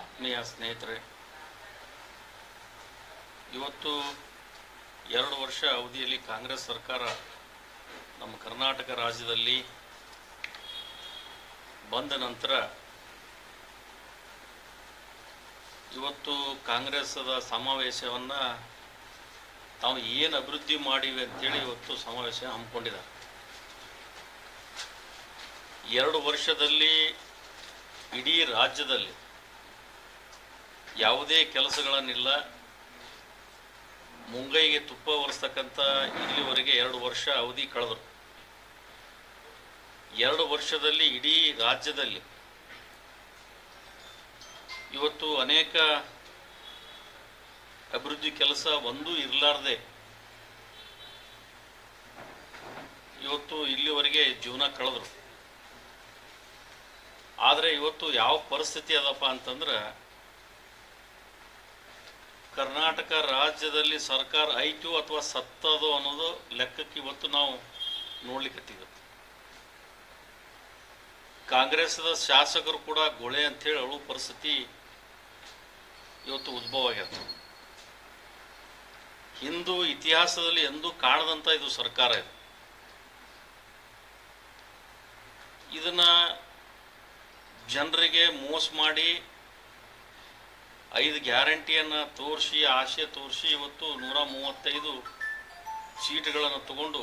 ಆತ್ಮೀಯ ಸ್ನೇಹಿತರೆ, ಇವತ್ತು ಎರಡು ವರ್ಷ ಅವಧಿಯಲ್ಲಿ ಕಾಂಗ್ರೆಸ್ ಸರ್ಕಾರ ನಮ್ಮ ಕರ್ನಾಟಕ ರಾಜ್ಯದಲ್ಲಿ ಬಂದ ನಂತರ ಇವತ್ತು ಕಾಂಗ್ರೆಸ್ದ ಸಮಾವೇಶವನ್ನು ತಾವು ಏನು ಅಭಿವೃದ್ಧಿ ಮಾಡಿವೆ ಅಂತೇಳಿ ಇವತ್ತು ಸಮಾವೇಶ ಹಮ್ಮಿಕೊಂಡಿದ್ದಾರೆ. ಎರಡು ವರ್ಷದಲ್ಲಿ ಇಡೀ ರಾಜ್ಯದಲ್ಲಿ ಯಾವುದೇ ಕೆಲಸಗಳನ್ನಿಲ್ಲ. ಮುಂಗೈಗೆ ತುಪ್ಪ ಒರೆಸ್ತಕ್ಕಂಥ ಇಲ್ಲಿವರೆಗೆ ಎರಡು ವರ್ಷ ಅವಧಿ ಕಳೆದರು. ಎರಡು ವರ್ಷದಲ್ಲಿ ಇಡೀ ರಾಜ್ಯದಲ್ಲಿ ಇವತ್ತು ಅನೇಕ ಅಭಿವೃದ್ಧಿ ಕೆಲಸ ಒಂದೂ ಇರಲಾರ್ದೆ ಇವತ್ತು ಇಲ್ಲಿವರೆಗೆ ಜೀವನ ಕಳೆದ್ರು. ಆದರೆ ಇವತ್ತು ಯಾವ ಪರಿಸ್ಥಿತಿ ಅದಪ್ಪ ಅಂತಂದ್ರೆ ಕರ್ನಾಟಕ ರಾಜ್ಯದಲ್ಲಿ ಸರ್ಕಾರ ಐತು ಅಥವಾ ಸತ್ತದೋ ಅನ್ನೋದು ಲೆಕ್ಕಕ್ಕೆ ಇವತ್ತು ನಾವು ನೋಡ್ಲಿಕ್ಕೆ ಕಾಂಗ್ರೆಸ್ದ ಶಾಸಕರು ಕೂಡ ಗೊಳೆ ಅಂಥೇಳಿ ಅಳು ಪರಿಸ್ಥಿತಿ ಇವತ್ತು ಉದ್ಭವ ಆಗ್ಯದ. ಹಿಂದೂ ಇತಿಹಾಸದಲ್ಲಿ ಎಂದೂ ಕಾಣದಂಥ ಇದು ಸರ್ಕಾರ ಇದು. ಇದನ್ನ ಜನರಿಗೆ ಮೋಸ ಮಾಡಿ ಐದು ಗ್ಯಾರಂಟಿಯನ್ನು ತೋರಿಸಿ ಆಶೆ ತೋರಿಸಿ ಇವತ್ತು ನೂರ ಮೂವತ್ತೈದು ಸೀಟ್ಗಳನ್ನು ತಗೊಂಡು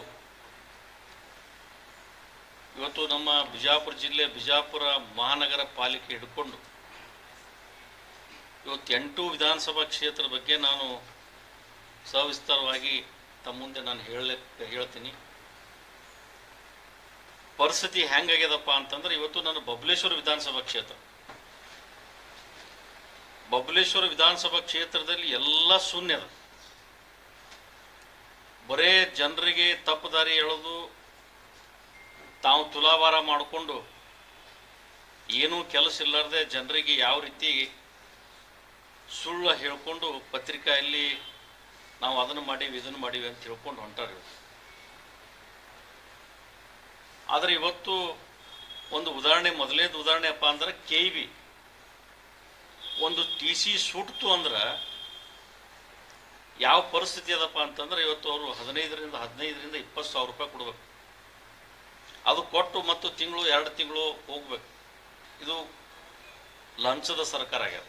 ಇವತ್ತು ನಮ್ಮ ಬಿಜಾಪುರ ಜಿಲ್ಲೆ, ಬಿಜಾಪುರ ಮಹಾನಗರ ಪಾಲಿಕೆ ಹಿಡ್ಕೊಂಡು ಇವತ್ತು ಎಂಟು ವಿಧಾನಸಭಾ ಕ್ಷೇತ್ರದ ಬಗ್ಗೆ ನಾನು ಸವಿಸ್ತಾರವಾಗಿ ತಮ್ಮ ಮುಂದೆ ನಾನು ಹೇಳ ಹೇಳ್ತೀನಿ. ಪರಿಸ್ಥಿತಿ ಹೆಂಗಾಗ್ಯದಪ್ಪ ಅಂತಂದ್ರೆ ಇವತ್ತು ನಾನು ಬಬಲೇಶ್ವರ ವಿಧಾನಸಭಾ ಕ್ಷೇತ್ರ ಬಬಲೇಶ್ವರ ವಿಧಾನಸಭಾ ಕ್ಷೇತ್ರದಲ್ಲಿ ಎಲ್ಲ ಶೂನ್ಯ ಅದ ಬರೇ ಜನರಿಗೆ ತಪ್ಪು ದಾರಿ ಎಳೆದು ತಾವು ತುಲಾಭಾರ ಮಾಡಿಕೊಂಡು ಏನೂ ಕೆಲಸ ಇಲ್ಲಾರ್ದೆ ಜನರಿಗೆ ಯಾವ ರೀತಿ ಸುಳ್ಳು ಹೇಳ್ಕೊಂಡು ಪತ್ರಿಕೆಯಲ್ಲಿ ನಾವು ಅದನ್ನು ಮಾಡೀವಿ ಇದನ್ನು ಮಾಡೀವಿ ಅಂತ ಹೇಳ್ಕೊಂಡು ಹೊಂಟಾರಿ. ಆದರೆ ಇವತ್ತು ಒಂದು ಉದಾಹರಣೆ ಮೊದಲನೇದು ಉದಾಹರಣೆ ಅಪ್ಪ ಅಂದ್ರೆ ಕೆ ವಿ ಒಂದು ಟಿ ಸಿ ಸುಟ್ತು ಅಂದ್ರೆ ಯಾವ ಪರಿಸ್ಥಿತಿ ಅದಪ್ಪ ಅಂತಂದ್ರೆ ಇವತ್ತು ಅವರು ಹದಿನೈದರಿಂದ ಹದಿನೈದರಿಂದ ಇಪ್ಪತ್ತು ಸಾವಿರ ರೂಪಾಯಿ ಕೊಡ್ಬೇಕು. ಅದು ಕೊಟ್ಟು ಮತ್ತು ತಿಂಗಳು, ಎರಡು ತಿಂಗಳು ಹೋಗ್ಬೇಕು. ಇದು ಲಂಚದ ಸರ್ಕಾರ ಆಗ್ಯದ.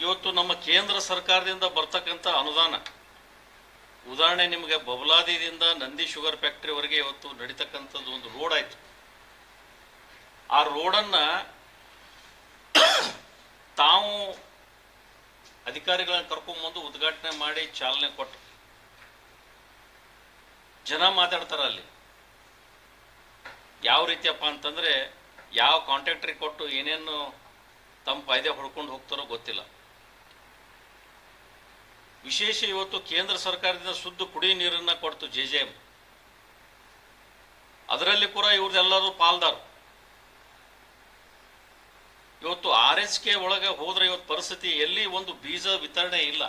ಇವತ್ತು ನಮ್ಮ ಕೇಂದ್ರ ಸರ್ಕಾರದಿಂದ ಬರ್ತಕ್ಕಂಥ ಅನುದಾನ ಉದಾಹರಣೆ ನಿಮಗೆ ಬಬಲಾದಿದಿಂದ ನಂದಿ ಶುಗರ್ ಫ್ಯಾಕ್ಟ್ರಿವರೆಗೆ ಇವತ್ತು ನಡೀತಕ್ಕಂಥದ್ದು ಒಂದು ರೋಡ್ ಆಯಿತು. ಆ ರೋಡನ್ನು ತಾವು ಅಧಿಕಾರಿಗಳನ್ನ ಕರ್ಕೊಂಬಂದು ಉದ್ಘಾಟನೆ ಮಾಡಿ ಚಾಲನೆ ಕೊಟ್ಟು ಜನ ಮಾತಾಡ್ತಾರೆ ಅಲ್ಲಿ. ಯಾವ ರೀತಿಯಪ್ಪ ಅಂತಂದರೆ ಯಾವ ಕಾಂಟ್ರಾಕ್ಟ್ರಿಗೆ ಕೊಟ್ಟು ಏನೇನು ತಮ್ಮ ಫಾಯ್ದೆ ಹೊಡ್ಕೊಂಡು ಹೋಗ್ತಾರೋ ಗೊತ್ತಿಲ್ಲ. ವಿಶೇಷ ಇವತ್ತು ಕೇಂದ್ರ ಸರ್ಕಾರದಿಂದ ಶುದ್ಧ ಕುಡಿ ನೀರನ್ನ ಕೊಡ್ತು ಜೆ ಜೆ ಎಂ. ಅದರಲ್ಲಿ ಕೂಡ ಇವ್ರದ್ದೆಲ್ಲರೂ ಪಾಲ್ದಾರು. ಇವತ್ತು ಆರ್ ಎಸ್ ಕೆ ಒಳಗೆ ಹೋದ್ರೆ ಇವತ್ತು ಪರಿಸ್ಥಿತಿ ಎಲ್ಲಿ ಒಂದು ಬೀಜ ವಿತರಣೆ ಇಲ್ಲ.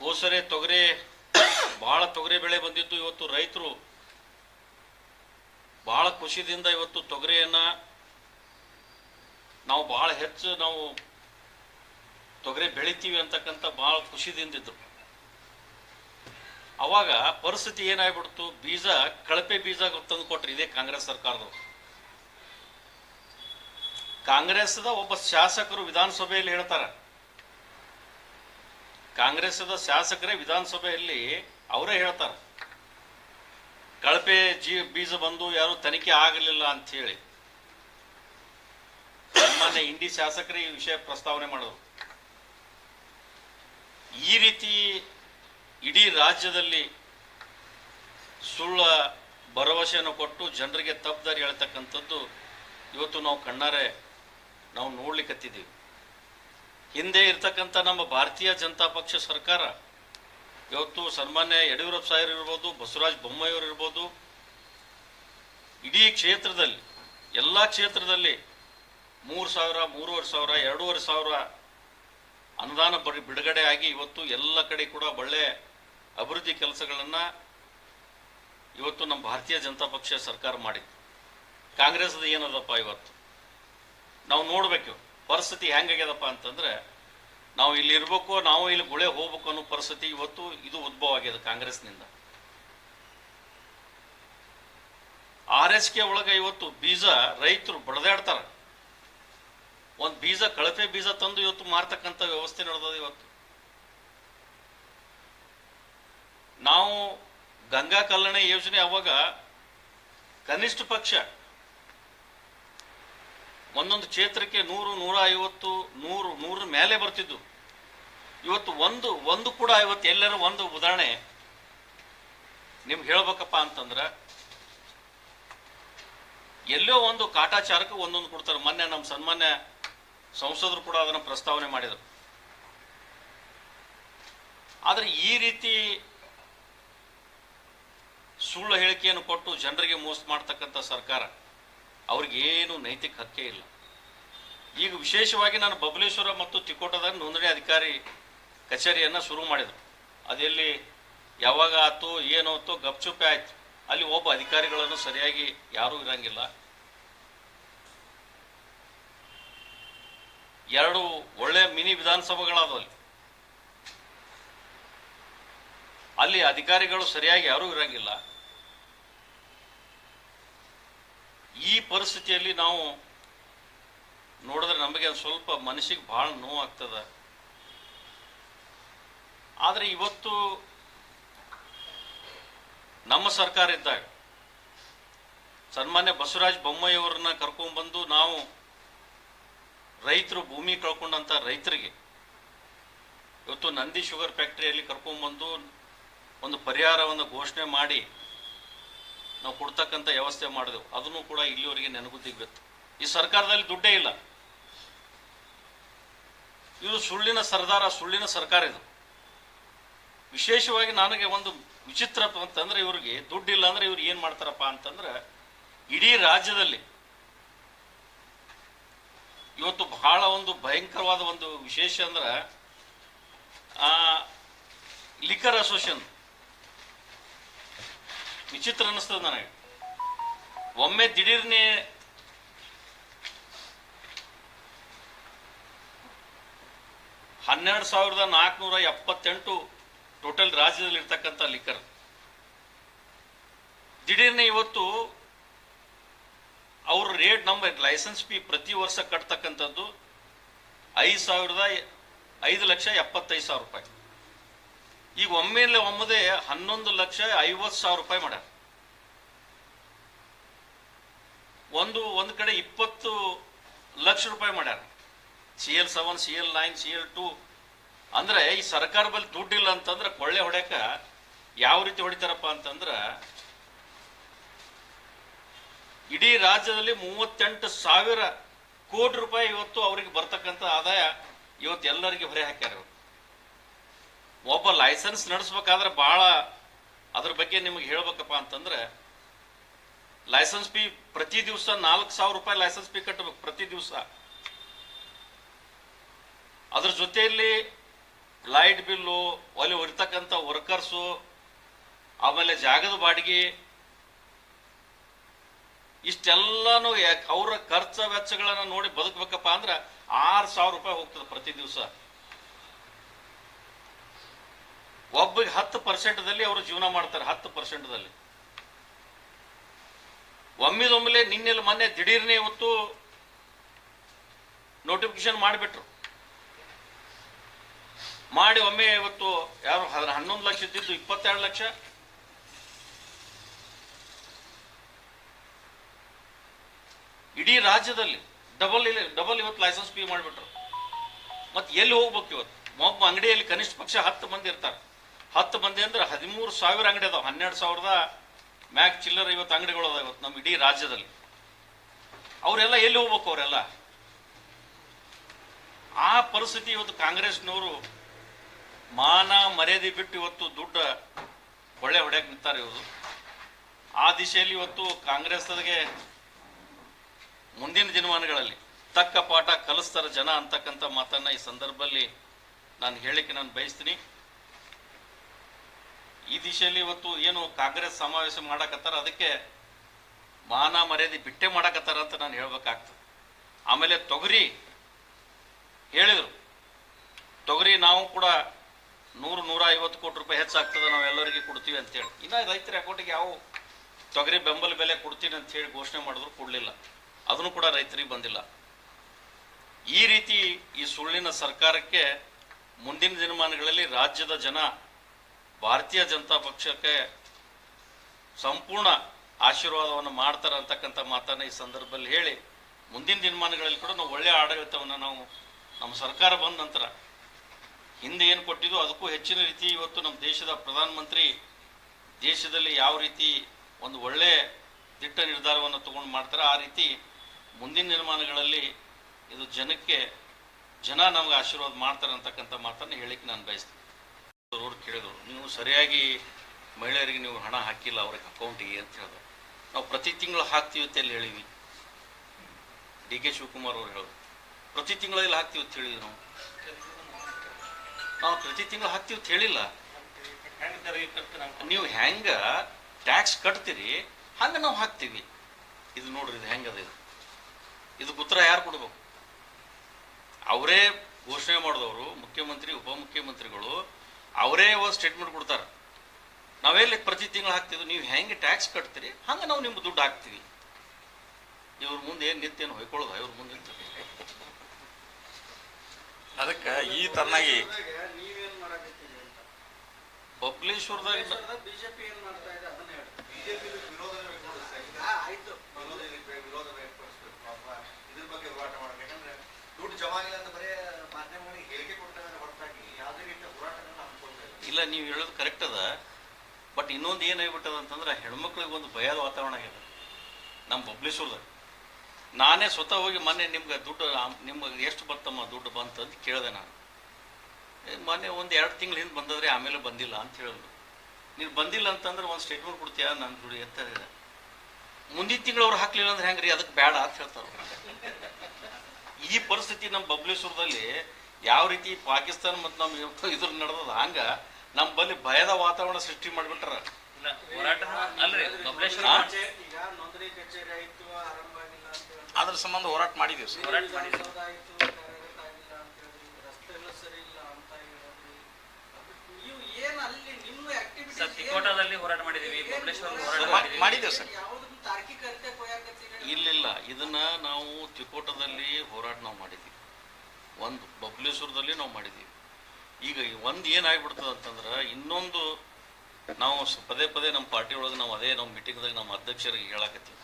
ಹೋಸರೆ ತೊಗರಿ ಬಹಳ ತೊಗರಿ ಬೆಳೆ ಬಂದಿದ್ದು ಇವತ್ತು ರೈತರು ಬಹಳ ಖುಷಿದಿಂದ ಇವತ್ತು ತೊಗರಿಯನ್ನ ನಾವು ಬಹಳ ಹೆಚ್ಚು ನಾವು ತೊಗರೆ ಬೆಳಿತೀವಿ ಅಂತಕ್ಕಂಥ ಬಹಳ ಖುಷಿದಿಂದಿದ್ರು ಅವಾಗ ಪರಿಸ್ಥಿತಿ ಏನಾಗ್ಬಿಡ್ತು? ಬೀಜ, ಕಳಪೆ ಬೀಜ ತಂದು ಕೊಟ್ರಿ ಇದೇ ಕಾಂಗ್ರೆಸ್ ಸರ್ಕಾರದವರು. ಕಾಂಗ್ರೆಸ್ದ ಒಬ್ಬ ಶಾಸಕರು ವಿಧಾನಸಭೆಯಲ್ಲಿ ಹೇಳ್ತಾರೆ. ಕಾಂಗ್ರೆಸ್ದ ಶಾಸಕರೇ ವಿಧಾನಸಭೆಯಲ್ಲಿ ಅವರೇ ಹೇಳ್ತಾರೆ. ಕಳಪೆ ಜೀ, ಬೀಜ ಬಂದು ಯಾರು ತನಿಖೆ ಆಗಲಿಲ್ಲ ಅಂತ ಹೇಳಿ ಸಾಮಾನ್ಯ ಇಂಡಿ ಶಾಸಕರೇ ಈ ವಿಷಯ ಪ್ರಸ್ತಾವನೆ ಮಾಡೋದು ಈ ರೀತಿ ಇಡೀ ರಾಜ್ಯದಲ್ಲಿ ಸುಳ್ಳ ಭರವಸೆಯನ್ನು ಕೊಟ್ಟು ಜನರಿಗೆ ತಪ್ಪದಾರಿ ಹೇಳ್ತಕ್ಕಂಥದ್ದು ಇವತ್ತು ನಾವು ಕಣ್ಣಾರೆ ನಾವು ನೋಡ್ಲಿಕ್ಕತ್ತಿದ್ದೀವಿ ಹಿಂದೆ ಇರ್ತಕ್ಕಂಥ ನಮ್ಮ ಭಾರತೀಯ ಜನತಾ ಪಕ್ಷ ಸರ್ಕಾರ, ಇವತ್ತು ಸನ್ಮಾನ್ಯ ಯಡಿಯೂರಪ್ಪ ಸಾಹೇಬ್ ಇರ್ಬೋದು, ಬಸವರಾಜ ಬೊಮ್ಮಾಯಿಯವರು ಇರ್ಬೋದು, ಇಡೀ ಕ್ಷೇತ್ರದಲ್ಲಿ, ಎಲ್ಲ ಕ್ಷೇತ್ರದಲ್ಲಿ ಮೂರು ಸಾವಿರ, ಮೂರುವರೆ ಸಾವಿರ, ಎರಡೂವರೆ ಸಾವಿರ ಅನುದಾನ ಬರಿ ಬಿಡುಗಡೆ ಆಗಿ ಇವತ್ತು ಎಲ್ಲ ಕಡೆ ಕೂಡ ಒಳ್ಳೆ ಅಭಿವೃದ್ಧಿ ಕೆಲಸಗಳನ್ನು ಇವತ್ತು ನಮ್ಮ ಭಾರತೀಯ ಜನತಾ ಪಕ್ಷ ಸರ್ಕಾರ ಮಾಡಿತ್ತು. ಕಾಂಗ್ರೆಸ್ದು ಏನದಪ್ಪ ಇವತ್ತು? ನಾವು ನೋಡಬೇಕು ಪರಿಸ್ಥಿತಿ ಹೆಂಗಾಗ್ಯದಪ್ಪ ಅಂತಂದ್ರೆ ನಾವು ಇಲ್ಲಿ ಇರಬೇಕು, ನಾವು ಇಲ್ಲಿ ಗುಳೆ ಹೋಗ್ಬೇಕು ಅನ್ನೋ ಪರಿಸ್ಥಿತಿ ಇವತ್ತು ಇದು ಉದ್ಭವ ಆಗ್ಯದ ಕಾಂಗ್ರೆಸ್ನಿಂದ. ಆರ್ ಎಸ್ ಕೆ ಒಳಗೆ ಇವತ್ತು ಬೀಜ ರೈತರು ಬಡದಾಡ್ತಾರ. ಒಂದು ಬೀಜ, ಕಳಪೆ ಬೀಜ ತಂದು ಇವತ್ತು ಮಾರ್ತಕ್ಕಂಥ ವ್ಯವಸ್ಥೆ ನಡೆದದ ಇವತ್ತು. ನಾವು ಗಂಗಾ ಕಲ್ಯಾಣ ಯೋಜನೆ ಅವಾಗ ಕನಿಷ್ಠ ಪಕ್ಷ ಒಂದೊಂದು ಕ್ಷೇತ್ರಕ್ಕೆ ನೂರು, ನೂರ ಐವತ್ತು, ನೂರು ನೂರ ಮೇಲೆ ಬರ್ತಿದ್ದು. ಇವತ್ತು ಒಂದು ಒಂದು ಕೂಡ ಇವತ್ತು ಎಲ್ಲರ ಒಂದು ಉದಾಹರಣೆ ನಿಮ್ಗೆ ಹೇಳ್ಬೇಕಪ್ಪ ಅಂತಂದ್ರೆ, ಎಲ್ಲೋ ಒಂದು ಕಾಟಾಚಾರಕ್ಕೆ ಒಂದೊಂದು ಕೊಡ್ತಾರೆ. ಮೊನ್ನೆ ನಮ್ಮ ಸನ್ಮಾನ್ಯ ಸಂಸದರು ಕೂಡ ಅದನ್ನು ಪ್ರಸ್ತಾವನೆ ಮಾಡಿದರು. ಆದರೆ ಈ ರೀತಿ ಸುಳ್ಳು ಹೇಳಿಕೆಯನ್ನು ಕೊಟ್ಟು ಜನರಿಗೆ ಮೋಸ ಮಾಡ್ತಕ್ಕಂಥ ಸರ್ಕಾರ, ಅವ್ರಿಗೇನು ನೈತಿಕ ಹಕ್ಕೇ ಇಲ್ಲ. ಈಗ ವಿಶೇಷವಾಗಿ ನಾನು ಬಬಲೇಶ್ವರ ಮತ್ತು ತಿಕೋಟದ ನೋಂದಣಿ ಅಧಿಕಾರಿ ಕಚೇರಿಯನ್ನು ಶುರು ಮಾಡಿದರು. ಅದೆಲ್ಲಿ ಯಾವಾಗ ಆಯ್ತು ಏನಾಯ್ತು ಗಪ್ಚುಪ್ಪೆ ಆಯ್ತು. ಅಲ್ಲಿ ಒಬ್ಬ ಅಧಿಕಾರಿಗಳನ್ನು ಸರಿಯಾಗಿ ಯಾರೂ ಇರಂಗಿಲ್ಲ. ಎರಡು ಒಳ್ಳೆ ಮಿನಿ ವಿಧಾನಸಭೆಗಳಾದವು ಅಲ್ಲಿ. ಅಧಿಕಾರಿಗಳು ಸರಿಯಾಗಿ ಯಾರೂ ಇರಂಗಿಲ್ಲ. ಈ ಪರಿಸ್ಥಿತಿಯಲ್ಲಿ ನಾವು ನೋಡಿದ್ರೆ ನಮಗೆ ಸ್ವಲ್ಪ ಮನಸ್ಸಿಗೆ ಭಾಳ ನೋವಾಗ್ತದ. ಆದರೆ ಇವತ್ತು ನಮ್ಮ ಸರ್ಕಾರ ಇದ್ದಾಗ ಸನ್ಮಾನ್ಯ ಬಸವರಾಜ್ ಬೊಮ್ಮಾಯಿ ಅವರನ್ನ ಕರ್ಕೊಂಡ್ಬಂದು ನಾವು ರೈತರು ಭೂಮಿ ಕಳ್ಕೊಂಡಂಥ ರೈತರಿಗೆ ಇವತ್ತು ನಂದಿ ಶುಗರ್ ಫ್ಯಾಕ್ಟ್ರಿಯಲ್ಲಿ ಕರ್ಕೊಂಡ್ಬಂದು ಒಂದು ಪರಿಹಾರವನ್ನು ಘೋಷಣೆ ಮಾಡಿ ನಾವು ಕೊಡ್ತಕ್ಕಂಥ ವ್ಯವಸ್ಥೆ ಮಾಡಿದೆವು. ಅದನ್ನು ಕೂಡ ಇಲ್ಲಿವರೆಗೆ ನೆನಗುದಿಗ್ಬೇಕು ಈ ಸರ್ಕಾರದಲ್ಲಿ ದುಡ್ಡೇ ಇಲ್ಲ. ಇದು ಸುಳ್ಳಿನ ಸರ್ದಾರ, ಸುಳ್ಳಿನ ಸರ್ಕಾರ ಇದು. ವಿಶೇಷವಾಗಿ ನನಗೆ ಒಂದು ವಿಚಿತ್ರ ಅಂತಂದ್ರೆ ಇವ್ರಿಗೆ ದುಡ್ಡಿಲ್ಲ ಅಂದ್ರೆ ಇವ್ರು ಏನು ಮಾಡ್ತಾರಪ್ಪ ಅಂತಂದ್ರೆ ಇಡೀ ರಾಜ್ಯದಲ್ಲಿ ಇವತ್ತು ಬಹಳ ಒಂದು ಭಯಂಕರವಾದ ಒಂದು ವಿಶೇಷ ಅಂದ್ರೆ ಲಿಕರ್ ಅಸೋಸಿಯೇಷನ್ ವಿಚಿತ್ರ ಅನ್ನಿಸ್ತದೆ ನನಗೆ. ಒಮ್ಮೆ ದಿಢೀರ್ನೇ ಹನ್ನೆರಡು ಸಾವಿರದ ನಾಲ್ಕುನೂರ ಎಪ್ಪತ್ತೆಂಟು ಟೋಟಲ್ ರಾಜ್ಯದಲ್ಲಿ ಇರ್ತಕ್ಕಂಥ ಲಿಕ್ಕರ್ ದಿಢೀರ್ನೆ ಇವತ್ತು ಅವ್ರ ರೇಟ್ ನಮ್ಮ ಲೈಸೆನ್ಸ್ ಫೀ ಪ್ರತಿ ವರ್ಷ ಕಟ್ತಕ್ಕಂಥದ್ದು ಐದು ಸಾವಿರದ ಐದು ಲಕ್ಷ ಎಪ್ಪತ್ತೈದು ಸಾವಿರ ರೂಪಾಯಿ. ಈಗ ಒಮ್ಮೆಲೆ ಒಮ್ಮದೆ ಹನ್ನೊಂದು ಲಕ್ಷ ಐವತ್ತು ಸಾವಿರ ರೂಪಾಯಿ ಮಾಡ್ಯಾರ. ಒಂದು ಒಂದು ಕಡೆ ಇಪ್ಪತ್ತು ಲಕ್ಷ ರೂಪಾಯಿ ಮಾಡ್ಯಾರ. C L seven C L nine C L two ಅಂದ್ರೆ ಈ ಸರ್ಕಾರ ಬಳಿ ದುಡ್ಡಿಲ್ಲ ಅಂತಂದ್ರೆ ಕೊಳ್ಳೆ ಹೊಡ್ಯಾಕ ಯಾವ ರೀತಿ ಹೊಡಿತಾರಪ್ಪ ಅಂತಂದ್ರ ಇಡೀ ರಾಜ್ಯದಲ್ಲಿ ಮೂವತ್ತೆಂಟು ಸಾವಿರ ಕೋಟಿ ರೂಪಾಯಿ ಇವತ್ತು ಅವರಿಗೆ ಬರ್ತಕ್ಕಂಥ ಆದಾಯ ಇವತ್ತು ಎಲ್ಲರಿಗೆ ಹೊರೆ ಹಾಕ್ಯಾರ ಒಬ್ಬ ಲೈಸೆನ್ಸ್ ನಡೆಸ್ಬೇಕಾದ್ರೆ ಭಾಳ ಅದ್ರ ಬಗ್ಗೆ ನಿಮಗೆ ಹೇಳ್ಬೇಕಪ್ಪ ಅಂತಂದ್ರೆ ಲೈಸೆನ್ಸ್ ಫೀ ಪ್ರತಿ ದಿವಸ ನಾಲ್ಕು ಸಾವಿರ ರೂಪಾಯಿ ಲೈಸೆನ್ಸ್ ಫೀ ಕಟ್ಟಬೇಕು ಪ್ರತಿ ದಿವಸ. ಅದ್ರ ಜೊತೆಯಲ್ಲಿ ಲೈಟ್ ಬಿಲ್ಲು ಅಲ್ಲಿ ಇರ್ತಕ್ಕಂಥ ವರ್ಕರ್ಸು ಆಮೇಲೆ ಜಾಗದ ಬಾಡಿಗೆ ಇಷ್ಟೆಲ್ಲಾನು ಅವರ ಖರ್ಚ ವೆಚ್ಚಗಳನ್ನು ನೋಡಿ ಬದುಕಬೇಕಪ್ಪ ಅಂದ್ರೆ ಆರು ಸಾವಿರ ರೂಪಾಯಿ ಹೋಗ್ತದೆ ಪ್ರತಿ ದಿವಸ. ಒಬ್ಬರಿಗೆ ಹತ್ತು ಪರ್ಸೆಂಟ್ದಲ್ಲಿ ಅವರು ಜೀವನ ಮಾಡ್ತಾರೆ, ಹತ್ತು ಪರ್ಸೆಂಟ್ದಲ್ಲಿ. ಒಮ್ಮಿದೊಮ್ಮೆಲೆ ನಿನ್ನೆಲ್ಲ ಮೊನ್ನೆ ದಿಢೀರ್ನೆ ಇವತ್ತು ನೋಟಿಫಿಕೇಶನ್ ಮಾಡಿಬಿಟ್ರು. ಮಾಡಿ ಒಮ್ಮೆ ಇವತ್ತು ಯಾರು ಹನ್ನೊಂದು ಲಕ್ಷ ಇದ್ದಿದ್ದು ಇಪ್ಪತ್ತೆರಡು ಲಕ್ಷ. ಇಡೀ ರಾಜ್ಯದಲ್ಲಿ ಡಬಲ್ ಡಬಲ್ ಇವತ್ತು ಲೈಸೆನ್ಸ್ ಫೀ ಮಾಡಿಬಿಟ್ರು. ಮತ್ತೆ ಎಲ್ಲಿ ಹೋಗ್ಬೇಕು ಇವತ್ತು? ಒಬ್ಬ ಅಂಗಡಿಯಲ್ಲಿ ಕನಿಷ್ಠ ಪಕ್ಷ ಹತ್ತು ಮಂದಿ ಇರ್ತಾರೆ. ಹತ್ತು ಮಂದಿ ಅಂದ್ರೆ ಹದಿಮೂರು ಸಾವಿರ ಅಂಗಡಿ ಅದಾವ. ಹನ್ನೆರಡು ಸಾವಿರದ ಮ್ಯಾಕ್ ಚಿಲ್ಲರ್ ಇವತ್ತು ಅಂಗಡಿಗಳು ಇವತ್ತು ನಮ್ಮ ಇಡೀ ರಾಜ್ಯದಲ್ಲಿ. ಅವರೆಲ್ಲ ಎಲ್ಲಿ ಹೋಗ್ಬೇಕು ಅವರೆಲ್ಲ? ಆ ಪರಿಸ್ಥಿತಿ ಇವತ್ತು ಕಾಂಗ್ರೆಸ್ನವರು ಮಾನ ಮರ್ಯಾದೆ ಬಿಟ್ಟು ಇವತ್ತು ದುಡ್ಡು ಒಳ್ಳೆ ಹೊಡೆಯಕ್ಕೆ ನಿಂತಾರೆ ಇವರು. ಆ ದಿಶೆಯಲ್ಲಿ ಇವತ್ತು ಕಾಂಗ್ರೆಸ್ಗೆ ಮುಂದಿನ ದಿನಮಾನಗಳಲ್ಲಿ ತಕ್ಕ ಪಾಠ ಕಲಿಸ್ತಾರ ಜನ ಅಂತಕ್ಕಂಥ ಮಾತನ್ನ ಈ ಸಂದರ್ಭದಲ್ಲಿ ನಾನು ಹೇಳಿಕೆ ನಾನು ಬಯಸ್ತೀನಿ. ಈ ದಿಶೆಯಲ್ಲಿ ಇವತ್ತು ಏನು ಕಾಂಗ್ರೆಸ್ ಸಮಾವೇಶ ಮಾಡಕತ್ತಾರ, ಅದಕ್ಕೆ ಮಾನ ಮರ್ಯಾದೆ ಬಿಟ್ಟೆ ಮಾಡಕತ್ತಾರ ಅಂತ ನಾನು ಹೇಳ್ಬೇಕಾಗ್ತದೆ. ಆಮೇಲೆ ತೊಗರಿ ಹೇಳಿದರು. ತೊಗರಿ ನಾವು ಕೂಡ ನೂರು, ನೂರ ಐವತ್ತು ಕೋಟಿ ರೂಪಾಯಿ ಹೆಚ್ಚಾಗ್ತದೆ, ನಾವು ಎಲ್ಲರಿಗೆ ಕೊಡ್ತೀವಿ ಅಂತೇಳಿ ಇನ್ನು ರೈತರ ಅಕೌಂಟಿಗೆ ಯಾವ ತೊಗರಿ ಬೆಂಬಲ ಬೆಲೆ ಕೊಡ್ತೀನಿ ಅಂತ ಹೇಳಿ ಘೋಷಣೆ ಮಾಡಿದ್ರು, ಕೊಡಲಿಲ್ಲ. ಅದನ್ನು ಕೂಡ ರೈತರಿಗೆ ಬಂದಿಲ್ಲ. ಈ ರೀತಿ ಈ ಸುಳ್ಳಿನ ಸರ್ಕಾರಕ್ಕೆ ಮುಂದಿನ ದಿನಮಾನಗಳಲ್ಲಿ ರಾಜ್ಯದ ಜನ, ಭಾರತೀಯ ಜನತಾ ಪಕ್ಷಕ್ಕೆ ಸಂಪೂರ್ಣ ಆಶೀರ್ವಾದವನ್ನು ಮಾಡ್ತಾರೆ ಅಂತಕ್ಕಂಥ ಮಾತನ್ನು ಈ ಸಂದರ್ಭದಲ್ಲಿ ಹೇಳಿ, ಮುಂದಿನ ದಿನಮಾನಗಳಲ್ಲಿ ಕೂಡ ನಾವು ಒಳ್ಳೆಯ ಆಡಳಿತವನ್ನು ನಾವು ನಮ್ಮ ಸರ್ಕಾರ ಬಂದ ನಂತರ ಹಿಂದೆ ಏನು ಕೊಟ್ಟಿದ್ದು ಅದಕ್ಕೂ ಹೆಚ್ಚಿನ ರೀತಿ ಇವತ್ತು ನಮ್ಮ ದೇಶದ ಪ್ರಧಾನಮಂತ್ರಿ ದೇಶದಲ್ಲಿ ಯಾವ ರೀತಿ ಒಂದು ಒಳ್ಳೆಯ ದಿಟ್ಟ ನಿರ್ಧಾರವನ್ನು ತಗೊಂಡು ಮಾಡ್ತಾರೆ ಆ ರೀತಿ ಮುಂದಿನ ನಿರ್ಮಾಣಗಳಲ್ಲಿ ಇದು ಜನಕ್ಕೆ, ಜನ ನಮ್ಗೆ ಆಶೀರ್ವಾದ ಮಾಡ್ತಾರೆ ಅಂತಕ್ಕಂಥ ಮಾತನ್ನು ಹೇಳಿಕ್ಕೆ ನಾನು ಬಯಸ್ತೀನಿ. ಅವ್ರು ಕೇಳಿದ್ರು, ನೀವು ಸರಿಯಾಗಿ ಮಹಿಳೆಯರಿಗೆ ನೀವು ಹಣ ಹಾಕಿಲ್ಲ, ಅವ್ರಿಗೆ ಅಕೌಂಟಿಗೆ ಅಂತ ಹೇಳಿದ್ರು. ನಾವು ಪ್ರತಿ ತಿಂಗಳು ಹಾಕ್ತೀವಿ ಅಂತ ಎಲ್ಲಿ ಹೇಳಿವಿ ಡಿ ಕೆ ಶಿವಕುಮಾರ್ ಅವ್ರು ಹೇಳಿದ್ರು. ಪ್ರತಿ ತಿಂಗಳಲ್ಲಿ ಹಾಕ್ತೀವಿ ಅಂತ ಹೇಳಿದ್ವಿ ನಾವು? ನಾವು ಪ್ರತಿ ತಿಂಗಳು ಹಾಕ್ತೀವಿ ಅಂತ ಹೇಳಿಲ್ಲ. ನೀವು ಹೆಂಗ ಟ್ಯಾಕ್ಸ್ ಕಟ್ತೀರಿ, ಹಂಗೆ ನಾವು ಹಾಕ್ತೀವಿ. ಇದು ನೋಡ್ರಿ, ಇದು ಹೆಂಗದ ಇದು? ಇದಕ್ಕೆ ಉತ್ತರ ಯಾರು ಕೊಡಬೇಕು? ಅವರೇ ಘೋಷಣೆ ಮಾಡಿದವರು ಮುಖ್ಯಮಂತ್ರಿ ಉಪಮುಖ್ಯಮಂತ್ರಿಗಳು ಅವರೇ ಒಂದು ಸ್ಟೇಟ್ಮೆಂಟ್ ಕೊಡ್ತಾರೆ. ನಾವೆಲ್ಲಿ ಪ್ರತಿ ತಿಂಗಳು ಹಾಕ್ತಿದ್ವಿ ನೀವು ಹೆಂಗೆ ಟ್ಯಾಕ್ಸ್ ಕಟ್ತೀರಿ ಹಂಗೆ ನಾವು ನಿಮ್ಗೆ ದುಡ್ಡು ಹಾಕ್ತೀವಿ. ಇವ್ರ ಮುಂದೆ ಏನು ನಿತ್ಯೇನು ಹೊಯ್ಕೊಳ್ಳೋದು? ಇವ್ರ ಮುಂದೆ ನಿಂತು. ಅದಕ್ಕೆ ಈ ತನ್ನಾಗಿ ಬಬ್ಲೇಶ್ವರದಾಗ ಬಿಜೆಪಿ ಏನ್ ಮಾಡ್ತಾ ಇದೆ? ಅದನ್ನ ಹೇಳಿ ಬಿಜೆಪಿ ವಿರೋಧ ಆಯ್ತು. ವಿರೋಧ ವ್ಯಕ್ತ- ವಿರೋಧ ಇದ್ರ ಬಗ್ಗೆ ಹೋರಾಟ ಮಾಡ್ಬೇಕಂದ್ರೆ ಯಾಕಂದ್ರೆ ದುಡ್ಡು ಜಮಾ ಆಗಿಲ್ಲ ಅಂತ ಬರೇ ಮಾಧ್ಯಮಗಳಿಗೆ ಹೇಳಿಕೆ ಕೊಡ್ತಾರೆ ಹೊರತಾಗಿ ಯಾವುದೇ ರೀತಿಯ ಹೋರಾಟಗಳನ್ನ ಹಮ್ಮಿಕೊಳ್ತಾ ಇಲ್ಲ. ಇಲ್ಲ ನೀವು ಹೇಳೋದು ಕರೆಕ್ಟ್ ಅದ. ಬಟ್ ಇನ್ನೊಂದು ಏನಾಗ್ಬಿಟ್ಟದ ಅಂತಂದ್ರೆ ಹೆಣ್ಮಕ್ಳಿಗೆ ಒಂದು ಭಯದ ವಾತಾವರಣ ಆಗಿದೆ ನಮ್ಮ ಬಬ್ಲೇಶ್ವರದಾಗ. ನಾನೇ ಸ್ವತಃ ಹೋಗಿ ಮೊನ್ನೆ ನಿಮ್ಗೆ ದುಡ್ಡು ನಿಮ್ಗೆ ಎಷ್ಟು ಬರ್ತಮ್ಮ ದುಡ್ಡು ಬಂತ ಅಂತ ಕೇಳಿದೆ ನಾನು. ಮೊನ್ನೆ ಒಂದು ಎರಡು ತಿಂಗಳು ಹಿಂದೆ ಬಂದದ್ರೆ ಆಮೇಲೆ ಬಂದಿಲ್ಲ ಅಂತ ಹೇಳಿದ್ರು. ನೀನು ಬಂದಿಲ್ಲ ಅಂತಂದ್ರೆ ಒಂದು ಸ್ಟೇಟ್ಮೆಂಟ್ ಕೊಡ್ತೀಯಾ? ನಾನು ನೋಡಿ ಎತ್ತ ಇದೆ. ಮುಂದಿನ ತಿಂಗಳು ಅವ್ರು ಹಾಕ್ಲಿಲ್ಲ ಅಂದ್ರೆ ಹೆಂಗ್ರಿ? ಅದಕ್ಕೆ ಬೇಡ ಅಂತ ಹೇಳ್ತಾರೆ ಈ ಪರಿಸ್ಥಿತಿ ನಮ್ಮ ಬಬ್ಲೇಶ್ವರದಲ್ಲಿ ಯಾವ ರೀತಿ ಪಾಕಿಸ್ತಾನ ಮತ್ತು ನಮ್ಮ ಇದ್ರ ನಡೆದದ? ಹಂಗ ನಮ್ಮ ಬಲ್ಲಿ ಭಯದ ವಾತಾವರಣ ಸೃಷ್ಟಿ ಮಾಡಿಬಿಟ್ರ. ಇಲ್ಲ ಹೋರಾಟ ಅಲ್ರಿ ಬಬಲೇಶ್ವರ ಈಗ ನೋಂದಣಿ ಕಚೇರಿ ಆಯ್ತು ಆರಂಭ ಆಗಿಲ್ಲ ಅಂತ ಹೇಳಿ ಅದ್ರ ಸಂಬಂಧ ಹೋರಾಟ ಮಾಡಿದೀವಿ ಸರ್ ಹೋರಾಟ ಮಾಡಿದ್ರು. ವಿಧಾನಸೌಧ ಆಯ್ತು ಕಾರ್ಯಗತ ಆಗಿಲ್ಲ ಅಂತ ಹೇಳಿ ರಸ್ತೆ ಎಲ್ಲ ಸರಿ ಇಲ್ಲ ಅಂತ ಹೇಳಿದ್ರಿ ಅದು ನೀವು ಏನ್ ಅಲ್ಲಿ ನಿಮ್ಮ ಆಕ್ಟಿವಿಟಿ ಸರ್ ತಿಕೋಟದಲ್ಲಿ ಹೋರಾಟ ಮಾಡಿದ್ದೀವಿ ಬಬಲೇಶ್ವರಲ್ಲಿ ಹೋರಾಟ ಮಾಡಿದ್ದೇವೆ ಸರ್. ಇಲ್ಲಿಲ್ಲ. ಇದನ್ನ ನಾವು ತ್ರಿಕೋಟದಲ್ಲಿ ಹೋರಾಟ ನಾವು ಮಾಡಿದ್ದೀವಿ. ಒಂದು ಬಬ್ಲೇಶ್ವರದಲ್ಲಿ ನಾವು ಮಾಡಿದ್ದೀವಿ. ಈಗ ಒಂದು ಏನಾಗ್ಬಿಡ್ತದೆ ಅಂತಂದ್ರೆ ಇನ್ನೊಂದು ನಾವು ಸ- ಪದೇ ಪದೇ ನಮ್ಮ ಪಾರ್ಟಿ ಒಳಗೆ ನಾವು ಅದೇ ನಮ್ಮ ಮೀಟಿಂಗ್ದಾಗ ನಮ್ಮ ಅಧ್ಯಕ್ಷರಿಗೆ ಹೇಳಕತ್ತೀವಿ.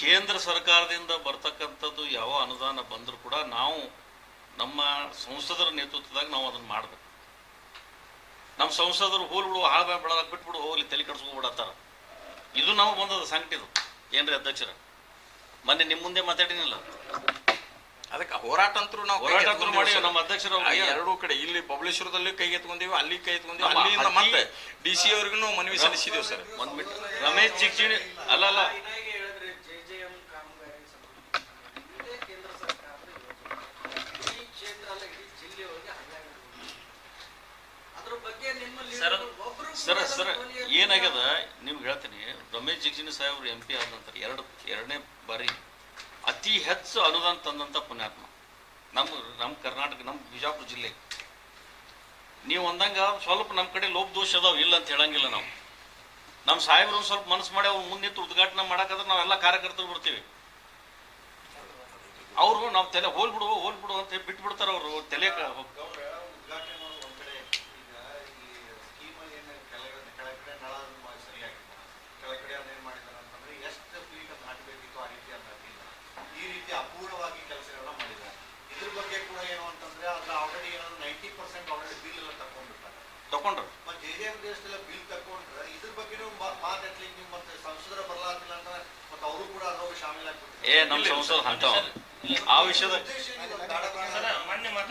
ಕೇಂದ್ರ ಸರ್ಕಾರದಿಂದ ಬರ್ತಕ್ಕಂಥದ್ದು ಯಾವ ಅನುದಾನ ಬಂದರೂ ಕೂಡ ನಾವು ನಮ್ಮ ಸಂಸದರ ನೇತೃತ್ವದಾಗ ನಾವು ಅದನ್ನು ಮಾಡಬೇಕು. ನಮ್ಮ ಸಂಸದರು ಹೋಲ್ ಬಿಡು ಹಾಳು ಬಿಡೋದಕ್ಕೆ ಬಿಟ್ಬಿಡು ಹೋಗ್ಲಿ ತಲೆ ಕೆಡಿಸ್ಕೊಂಡ್ಬಿಡತ್ತಾರ ಇದು ನಾವು ಬಂದದ ಸಂಕಟ ಇದು. ಏನ್ರಿ ಅಧ್ಯಕ್ಷರ? ಮೊನ್ನೆ ನಿಮ್ಮ ಮುಂದೆ ಮಾತಾಡಿನಿಲ್ಲ? ಅದಕ್ಕೆ ಹೋರಾಟ ಅಂತರೂ ನಾವು ಹೋರಾಟ ಅಂತೂ ಮಾಡಿ ನಮ್ಮ ಅಧ್ಯಕ್ಷರು ಎರಡೂ ಕಡೆ ಇಲ್ಲಿ ಬಬಲೇಶ್ವರದಲ್ಲಿ ಕೈ ಎತ್ಕೊಂಡಿವಿ ಅಲ್ಲಿ ಕೈ ಎತ್ಕೊಂಡಿವಿ ಅಲ್ಲಿಂದ ಮತ್ತೆ ಡಿ ಸಿ ಅವ್ರಿಗೂ ಮನವಿ ಸಲ್ಲಿಸಿದೀವಿ ಸರ್. ಒಂದ್ ಬಿಟ್ಟು ರಮೇಶ್ ಚಿಕ್ಚಿಣಿ ಅಲ್ಲ ಅಲ್ಲ ಇನ್ನಾಗಿ ಹೇಳಿದ್ರೆ ಜೆ ಜೆ ಎಂ ಕಾಮಗಾರಿ ಸಂಬಂಧ ಇದೇ ಕೇಂದ್ರ ಸರ್ಕಾರದ ಯೋಜನೆ ಈ ಕ್ಷೇತ್ರ ಅಲ್ಲ ಇಡೀ ಜಿಲ್ಲೆಯೊಳಗೆ ಹಲ್ಲಾಗಿರ್ಬೋದು ಅದ್ರ ಬಗ್ಗೆ ನಿಮ್ಮಲ್ಲಿ ಸರ್, ಸರ ಸರ ಏನಾಗ್ಯದ? ನಿಮ್ಗೆ ಹೇಳ್ತೀನಿ. ರಮೇಶ್ ಜಿಗ್ಜಿಣಿ ಸಾಹೇಬ್ರು ಎಂ ಪಿ ಆದ ನಂತರ ಎರಡು ಎರಡನೇ ಬಾರಿ ಅತಿ ಹೆಚ್ಚು ಅನುದಾನ ತಂದಂಥ ಪುಣ್ಯಾತ್ಮ. ನಮ್ಮ ನಮ್ಮ ಕರ್ನಾಟಕ ನಮ್ಮ ಬಿಜಾಪುರ ಜಿಲ್ಲೆ. ನೀವು ಅಂದಂಗ ಸ್ವಲ್ಪ ನಮ್ಮ ಕಡೆ ಲೋಪ ದೋಷ ಅದಾವ. ಇಲ್ಲ ಅಂತ ಹೇಳಂಗಿಲ್ಲ ನಾವು. ನಮ್ಮ ಸಾಹೇಬ್ರು ಸ್ವಲ್ಪ ಮನಸ್ಸು ಮಾಡಿ ಅವ್ರು ಮುಂದೆ ನಿಂತು ಉದ್ಘಾಟನೆ ಮಾಡೋಕ್ಕಾದ್ರೆ ನಾವೆಲ್ಲ ಕಾರ್ಯಕರ್ತರು ಬರ್ತೀವಿ. ಅವರು ನಾವು ತಲೆ ಹೋಲ್ ಹೋಲ್ಬಿಡುವ ಹೋಲ್ ಬಿಡು ಅಂತ ಹೇಳಿ ಬಿಟ್ಟು ಬಿಡ್ತಾರ ಅವರು. ತಲೆ ಕ- ಗೌಡ್ರ ಉದ್ಘಾಟನೆ ಮಾಡೋದು ಒಂದ್ ಕಡೆ ಈಗ ಈ ಸ್ಕೀಮಲ್ಲಿ ಏನು ಕೆಳಗಡೆ ಕೆಳಗಡೆ ನಳ ಮ- ಸರಿಯಾಗಿಲ್ಲ ಕೆಳಗಡೆ ಅದೇನ್ ಮಾಡಿದಾರೆ ಅಂತಂದ್ರೆ ಎಷ್ಟು ಫೀಟ್ ಅಂತ ಹಾಕಬೇಕಿತ್ತು ಆ ರೀತಿ ಅಂತ ಹಾಕಿಲ್ಲ ಈ ರೀತಿ ಅಪೂರ್ಣವಾಗಿ ಕೆಲಸಗಳನ್ನ ಮಾಡಿದ್ದಾರೆ ಇದ್ರ ಬಗ್ಗೆ ಕೂಡ ಏನು ಅಂತಂದ್ರೆ ಅದ್ರ ಆಲ್ರೆಡಿ ಏನೋ ನೈಂಟಿ ಪರ್ಸೆಂಟ್ ಆಲ್ರೆಡಿ ಬಿಲ್ ಎಲ್ಲ ತಗೊಂಡ್ಬಿಟ್ಟಾರೆ ತಕೊಂಡ್ರು ಮತ್ತೆ ಜೆ ಜೆ ಎಂ ದೇಶದಲ್ಲ ಬಿಲ್ ತಕೊಂಡ್ರೆ ಇದ್ರ ಬಗ್ಗೆನೂ ಮಾತಾಡ್ಲಿಕ್ಕೆ ನೀವು ಮತ್ತೆ ಸಂಸದರ ಬರಲಾಗಿಲ್ಲ ಅಂತ ಮತ್ತೆ ಅವರು ಕೂಡ ಅದ್ರೊಳಗೆ ಶಾಮೀಲ್ ಆಗ್ಬಿಟ್ರೆ ಏ ನಮ್ಮ ಸಂಸದ ಅಂತ ಆ ವಿಷಯದ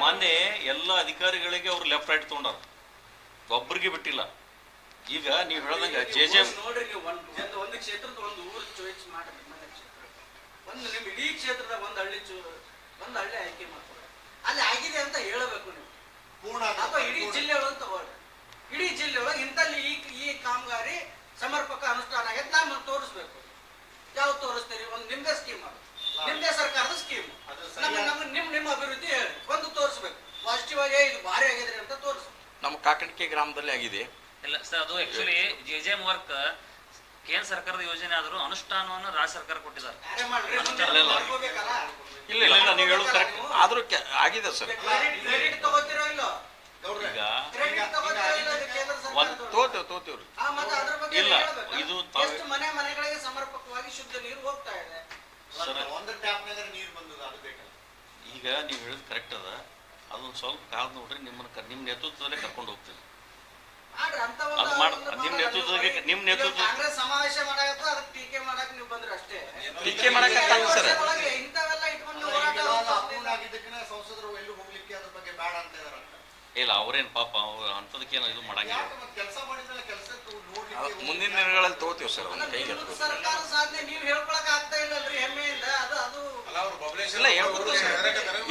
ಮೊನ್ನೆ ಎಲ್ಲ ಅಧಿಕಾರಿಗಳಿಗೆ ಅವ್ರು ಲೆಫ್ಟ್ ರೈಟ್ ತಗೊಂಡಾರ. ಒಬ್ಬರಿಗೆ ಬಿಟ್ಟಿಲ್ಲ. ಈಗ ನೀವು ಹೇಳ್ದಂಗ ಜೆ ಜೆ ಒಂದು ಕ್ಷೇತ್ರದ ಒಂದು ಊರು ಚಾಯ್ಸ್ ಕ್ಷೇತ್ರ. ಒಂದು ನಿಮ್ ಇಡೀ ಕ್ಷೇತ್ರದ ಒಂದು ಹಳ್ಳಿ ಚು ಒಂದು ಹಳ್ಳಿ ಆಯ್ಕೆ ಮಾಡ್ಕೊಳ್ಳಿ ಅಲ್ಲಿ ಆಗಿದೆ ಅಂತ ಹೇಳಬೇಕು ನೀವು. ಪೂರ್ಣ ಅಥವಾ ಇಡೀ ಜಿಲ್ಲೆ ಒಳಗೆ ಇಡೀ ಜಿಲ್ಲೆ ಒಳಗೆ ಇಂಥಲ್ಲಿ ಈ ಈ ಕಾಮಗಾರಿ ಸಮರ್ಪಕ ಅನುಷ್ಠಾನ ಆಗೈತೆ ನಾವು ತೋರಿಸ್ಬೇಕು. ಯಾವ ತೋರಿಸ್ತೀರಿ? ಒಂದು ನಿಮ್ದೇ ಸ್ಕೀಮ್ ಅದು. ನಿಮ್ದೇ ಸರ್ಕಾರದ ಸ್ಕೀಮ್ ಅದು ನಮ್ಮ ಸರಿಯಾಗಿ- ನಮ್ಮ ನಿಮ್ ನಿಮ್ಮ ಅಭಿವೃದ್ಧಿ ಹೇಳಿ. ಒಂದು ತೋರಿಸ್ಬೇಕು. ಪಾಸಿಟಿವ್ ಆಗಿ ಇದು ಭಾರಿ ಆಗಿದೆ ಅಂತ ತೋರಿಸ್ ನಮ್ಮ ಕಾಕಣಿಕೆ ಗ್ರಾಮದಲ್ಲಿ ಆಗಿದೆ. ಇಲ್ಲ ಸರ್ ಅದು actually J J M work ಕೇಂದ್ರ ಸರ್ಕಾರದ ಯೋಜನೆ ಆದರೂ ಅನುಷ್ಠಾನವನ್ನು ರಾಜ್ಯ ಸರ್ಕಾರ ಕೊಟ್ಟಿದ್ದಾರೆ? ಇಲ್ಲ ಇಲ್ಲ. ನೀವು ಹೇಳೋದು ಕರೆಕ್ಟ್ ಆದರೂ ಆಗಿದೆ ಸರ್. ಕ್ರೆಡಿಟ್ ತಗೋತಿರೋ ಇಲ್ಲೋ? ಇಲ್ಲೋ ಇದು ತೋತೇವ್ರಿ ಇಲ್ಲ, ಎಷ್ಟು ಮನೆ ಮನೆಗಳಿಗೆ ಸಮರ್ಪಕವಾಗಿ ಶುದ್ಧ ನೀರು ಹೋಗ್ತಾ ಇದೆ? ಸರ್ ಒಂದು ಟ್ಯಾಪ್ನಾಗ ನೀರು ಬಂದದ ಅದು ಬೇಕಲ್ಲ. ಈಗ ನೀವು ಹೇಳಿದ್ ಕರೆಕ್ಟ್ ಅದ. ಅದೊಂದು ಸ್ವಲ್ಪ ಕಾಲ ನೋಡ್ರಿ ನಿಮ್ಮನ್ನ ನಿಮ್ಮ ನೇತೃತ್ವದಲ್ಲೇ ಕರ್ಕೊಂಡು ಹೋಗ್ತೀನಿ. ಅದು ಮಾಡ್- ನಿಮ್ ಮಾಡಲ್ಲ ನೇತೃತ್ವದಲ್ಲಿ- ನಿಮ್ ನೇತೃತ್ವ- ಕಾಂಗ್ರೆಸ್ ಸಮಾವೇಶ ಮಾಡಾಕತ್ತ ಅದಕ್ಕೆ ಟೀಕೆ ಮಾಡಕ್ ನೀವು ಬಂದ್ರೆ ಅಷ್ಟೇ ಟೀಕೆ ಮಾಡಕ್ಕೆ ಸರ್ ಒಳಗೆ ಇಂಥವೆಲ್ಲ ಇಟ್ಕೊಂಡು ಅಲ್ಲ, ಹೋರಾಟ ಈಗೆಲ್ಲ ಮಾಡ್ತಾ ಅಪೂರ್ಣ ಆಗಿದ್ದಕ್ಕೆ ಸಂಸದರು ಎಲ್ಲೂ ಹೋಗ್ಲಿಕ್ಕೆ ಅದ್ರ ಬಗ್ಗೆ ಬೇಡ ಅಂತ ಇದಾರಂತ ಇಲ್ಲ ಅವ್ರೇನ್ ಪಾಪ ಅವ್ರು ಅಂಥದಕ್ಕೇನು ಇದು ಮಾಡಂಗಿಲ್ಲ. ಮುಂದಿನ ದಿನಗಳಲ್ಲಿ ತಗೋತೀವಿ ಸರ್ ಅವ್ನ ಒಂದು ಕೈಗೆ ಸರ್ಕಾರ ಸಾಧನೆ ನೀವು ಹೇಳ್ಕೊಳಕ್ ಆಗ್ತಾ ಇಲ್ಲಲ್ರಿ ಹೆಮ್ಮೆಯಿಂದ ಅದು ಅದು. ಇಲ್ಲ ಹೇಳ್ಬೋದು sir.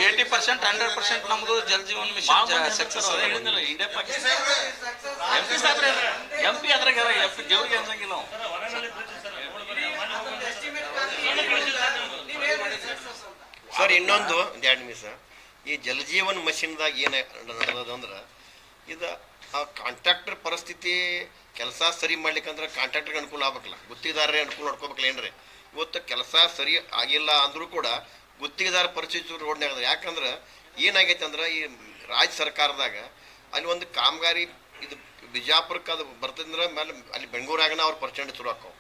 Eighty percent hundred percent ನಮ್ದು ಜಲ್ ಜೀವನ್ ಮಿಷನ್ ಸಕ್ಸಸ್ ಹೇಳಿದ್ನಲ್ಲ India Pakistan success M P ಸಾಹೇಬ್ರೆ ಎಂ ಪಿ ಅದ್ರಾಗ ಎಂ ಪಿ ದೇವ್ರಿಗೆ ಅನ್ಸಂಗಿಲ್ಲ ನಾವು ಎಸ್ಟಿಮೇಟ್ ನೀವು ಹೇಳ್ರಿ ಸಕ್ಸಸ್ ಅಂತ ಸರ್ ಇನ್ನೊಂದು ಒಂದು ಎರಡು ನಿಮಿಷ. ಈ ಜಲಜೀವನ್ ಮಷಿನ್ದಾಗ ಏನು ನಡೆದಂದ್ರೆ ಇದು ಆ ಕಾಂಟ್ರಾಕ್ಟರ್ ಪರಿಸ್ಥಿತಿ ಕೆಲಸ ಸರಿ ಮಾಡ್ಲಿಕ್ಕಂದ್ರೆ ಕಾಂಟ್ರಾಕ್ಟರ್ಗೆ ಅನುಕೂಲ ಆಗ್ಬೇಕಲ್ಲ. ಗುತ್ತಿಗೆದಾರರೇ ಅನುಕೂಲ ನೋಡ್ಕೋಬೇಕಲ್ಲ ಏನ್ರಿ? ಇವತ್ತು ಕೆಲಸ ಸರಿ ಆಗಿಲ್ಲ ಅಂದರೂ ಕೂಡ ಗುತ್ತಿಗೆದಾರ ಪರಿಸ್ಥಿತಿ ರೋಡ್ನಾಗ ಅದ ಯಾಕಂದ್ರೆ ಏನಾಗೈತೆ ಅಂದ್ರೆ ಈ ರಾಜ್ಯ ಸರ್ಕಾರದಾಗ ಅಲ್ಲಿ ಒಂದು ಕಾಮಗಾರಿ ಇದು ಬಿಜಾಪುರಕ್ಕೆ ಅದು ಬರ್ತದಂದ್ರೆ ಮೇಲೆ ಅಲ್ಲಿ ಬೆಂಗಳೂರಾಗನ ಅವ್ರ ಪ್ರಚಂಡ ಶುರು ಹಾಕೋ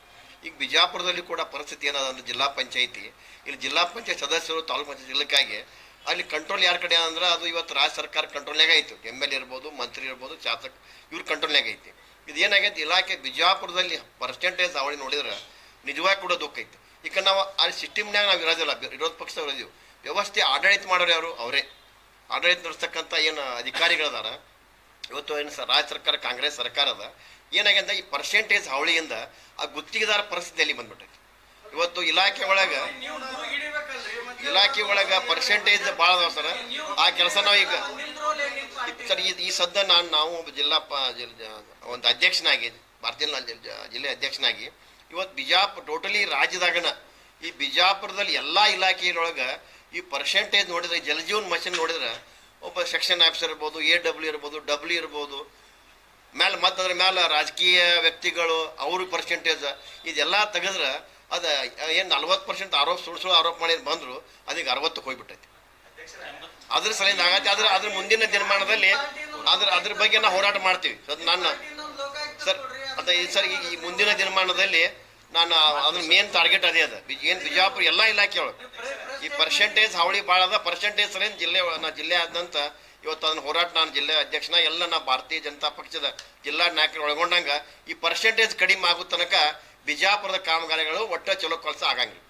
ಈಗ ಬಿಜಾಪುರದಲ್ಲಿ ಕೂಡ ಪರಿಸ್ಥಿತಿ ಏನದ ಅಂದ್ರೆ ಜಿಲ್ಲಾ ಪಂಚಾಯಿತಿ, ಇಲ್ಲಿ ಜಿಲ್ಲಾ ಪಂಚಾಯತ್ ಸದಸ್ಯರು ತಾಲೂಕು ಪಂಚಾಯತ್ ಇಲ್ಲಕ್ಕಾಗಿ ಅಲ್ಲಿ ಕಂಟ್ರೋಲ್ ಯಾರ ಕಡೆ ಅಂದ್ರೆ ಅದು ಇವತ್ತು ರಾಜ್ಯ ಸರ್ಕಾರ ಕಂಟ್ರೋಲ್ನಾಗ ಐತಿ. ಎಂ ಎಲ್ ಎ ಇರ್ಬೋದು, ಮಂತ್ರಿ ಇರ್ಬೋದು, ಶಾಸಕ, ಇವ್ರ ಕಂಟ್ರೋಲ್ನಾಗ ಐತಿ. ಇದು ಏನಾಗೈತೆ ಇಲಾಖೆ ಬಿಜಾಪುರದಲ್ಲಿ ಪರ್ಸೆಂಟೇಜ್ ಅವಳಿ ನೋಡಿದ್ರೆ ನಿಜವಾಗಿ ಕೂಡ ದುಃಖ ಐತಿ. ಈಗ ನಾವು ಆ ಸಿಸ್ಟಮ್ನಾಗ ನಾವು ಇರೋದಿಲ್ಲ ವಿರೋಧ ಪಕ್ಷ ಇದೀವಿ. ವ್ಯವಸ್ಥೆ ಆಡಳಿತ ಮಾಡೋರು ಯಾರು? ಅವರೇ. ಆಡಳಿತ ನಡೆಸ್ತಕ್ಕಂಥ ಏನು ಅಧಿಕಾರಿಗಳದಾರ? ಇವತ್ತು ಏನು ರಾಜ್ಯ ಸರ್ಕಾರ, ಕಾಂಗ್ರೆಸ್ ಸರ್ಕಾರ ಅದ. ಏನಾಗ್ಯಂದ ಈ ಪರ್ಸೆಂಟೇಜ್ ಹಾವಳಿಯಿಂದ ಆ ಗುತ್ತಿಗೆದಾರ ಪರಿಸ್ಥಿತಿಯಲ್ಲಿ ಬಂದ್ಬಿಟ್ಟೈತಿ. ಇವತ್ತು ಇಲಾಖೆ ಒಳಗೆ ನೀವು ಗುರು ಹಿಡಿಬೇಕಲ್ರಿ ಮತ್ತೆ ಇಲಾಖೆ ಒಳಗೆ ಪರ್ಸೆಂಟೇಜ್ ಭಾಳ ಅದಾವ ಸರ್ ಆ ಕೆಲಸ ನಾವು ಈಗ? ಸರ್, ಈ ಈ ಸದ್ಯ ನಾನು, ನಾವು ಒಬ್ಬ ಜಿಲ್ಲಾ ಪ ಒಂದು ಅಧ್ಯಕ್ಷನಾಗಿ, ಭಾರತೀಯ ಜಿಲ್ಲೆ ಅಧ್ಯಕ್ಷನಾಗಿ ಇವತ್ತು ಬಿಜಾಪುರ ಟೋಟಲಿ ರಾಜ್ಯದಾಗನ ಈ ಬಿಜಾಪುರದಲ್ಲಿ ಎಲ್ಲ ಇಲಾಖೆಯೊಳಗೆ ಈ ಪರ್ಸೆಂಟೇಜ್ ನೋಡಿದ್ರೆ, ಜಲಜೀವನ್ ಮಷಿನ್ ನೋಡಿದ್ರೆ ಒಬ್ಬ ಸೆಕ್ಷನ್ ಆಫೀಸರ್ ಇರ್ಬೋದು ಎ ಡಬ್ಲ್ಯೂ ಇರ್ಬೋದು ಡಬ್ಲ್ಯೂ ಇರ್ಬೋದು ಮೇಲೆ ಮತ್ತು ಅದ್ರ ಮೇಲೆ ರಾಜಕೀಯ ವ್ಯಕ್ತಿಗಳು, ಅವ್ರ ಪರ್ಸೆಂಟೇಜ್ ಇದೆಲ್ಲ ತೆಗೆದ್ರೆ ಅದು, ಏನು ನಲ್ವತ್ತು ಪರ್ಸೆಂಟ್ ಆರೋಪ, ಸುಳ್ಳು ಸುಳ್ಳು ಆರೋಪ ಮಾಡಿ ಬಂದರು, ಅದೀಗ ಅರವತ್ತಕ್ಕೆ ಹೋಗ್ಬಿಟ್ಟೈತಿ. ಅದ್ರ ಸಲಿಂದ ಆಗತ್ತೆ, ಅದ್ರ ಅದ್ರ ಮುಂದಿನ ದಿನಮಾನದಲ್ಲಿ ಅದ್ರ ಅದ್ರ ಬಗ್ಗೆ ನಾವು ಹೋರಾಟ ಮಾಡ್ತೀವಿ. ಅದು ನನ್ನ, ಸರ್ ಈ ಸರ್, ಈ ಈ ಮುಂದಿನ ದಿನಮಾನದಲ್ಲಿ ನಾನು ಅದ್ರ ಮೇನ್ ಟಾರ್ಗೆಟ್ ಅದೇ ಅದ. ಏನು ಬಿಜಾಪುರ ಎಲ್ಲ ಇಲಾಖೆ ಒಳಗೆ ಈ ಪರ್ಸೆಂಟೇಜ್ ಹಾವಳಿ ಭಾಳ ಅದ. ಪರ್ಸೆಂಟೇಜ್ ಸಲಿಂದ ಜಿಲ್ಲೆ, ನಾ ಜಿಲ್ಲೆ ಆದಂತ ಇವತ್ತು ಅದನ್ನ ಹೋರಾಟ ನಾನು ಜಿಲ್ಲೆ ಅಧ್ಯಕ್ಷನ, ಎಲ್ಲ ನಾ ಭಾರತೀಯ ಜನತಾ ಪಕ್ಷದ ಜಿಲ್ಲಾ ನಾಯಕರು ಒಳಗೊಂಡಂಗ ಈ ಪರ್ಸೆಂಟೇಜ್ ಕಡಿಮೆ ಆಗೋ ತನಕ ಬಿಜಾಪುರದ ಕಾಮಗಾರಿಗಳು ಒಟ್ಟ ಚಲೋ ಕೆಲಸ ಆಗಂಗಿಲ್ಲ.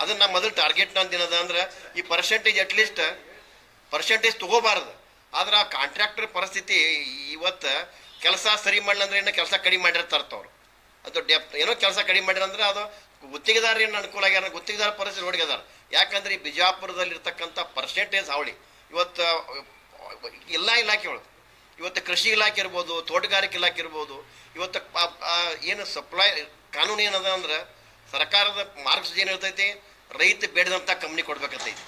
ಅದನ್ನ ನಮ್ಮ ಮೊದಲು ಟಾರ್ಗೆಟ್ ನಂದು ಏನದ ಅಂದ್ರೆ ಈ ಪರ್ಸೆಂಟೇಜ್ ಅಟ್ಲೀಸ್ಟ್ ಪರ್ಸೆಂಟೇಜ್ ತಗೋಬಾರ್ದು. ಆದ್ರೆ ಆ ಕಾಂಟ್ರಾಕ್ಟರ್ ಪರಿಸ್ಥಿತಿ ಇವತ್ತು ಕೆಲಸ ಸರಿ ಮಾಡ್ಲಂದ್ರೆ ಏನೋ ಕೆಲಸ ಕಡಿಮೆ ಮಾಡಿರ್ತಾರೆ ಅವ್ರು ಅದು ಡೆಪ್ ಏನೋ ಕೆಲಸ ಕಡಿಮೆ ಮಾಡಿರಂದ್ರೆ ಅದು ಗುತ್ತಿಗೆದಾರ ಏನು ಅನುಕೂಲ ಆಗ್ಯಾರ ಗುತ್ತಿಗೆದಾರ ಪರಿಸ್ಥಿತಿ ನೋಡಿದಾರ ಯಾಕಂದ್ರೆ ಈ ಬಿಜಾಪುರದಲ್ಲಿ ಇರ್ತಕ್ಕಂಥ ಪರ್ಸೆಂಟೇಜ್ ಅವಳಿ ಇವತ್ತು ಎಲ್ಲ ಇಲಾಖೆ ಒಳಗೆ ಇವತ್ತು ಕೃಷಿ ಇಲಾಖೆ ಇರ್ಬೋದು, ತೋಟಗಾರಿಕೆ ಇಲಾಖೆ ಇರ್ಬೋದು, ಇವತ್ತು ಏನು ಸಪ್ಲೈ ಕಾನೂನು ಏನದ ಅಂದ್ರೆ ಸರ್ಕಾರದ ಮಾರ್ಕ್ಸ್ ಏನಿರ್ತೈತಿ ರೈತ ಬೇಡದಂಥ ಕಂಪ್ನಿ ಕೊಡ್ಬೇಕಂತೈತಿ.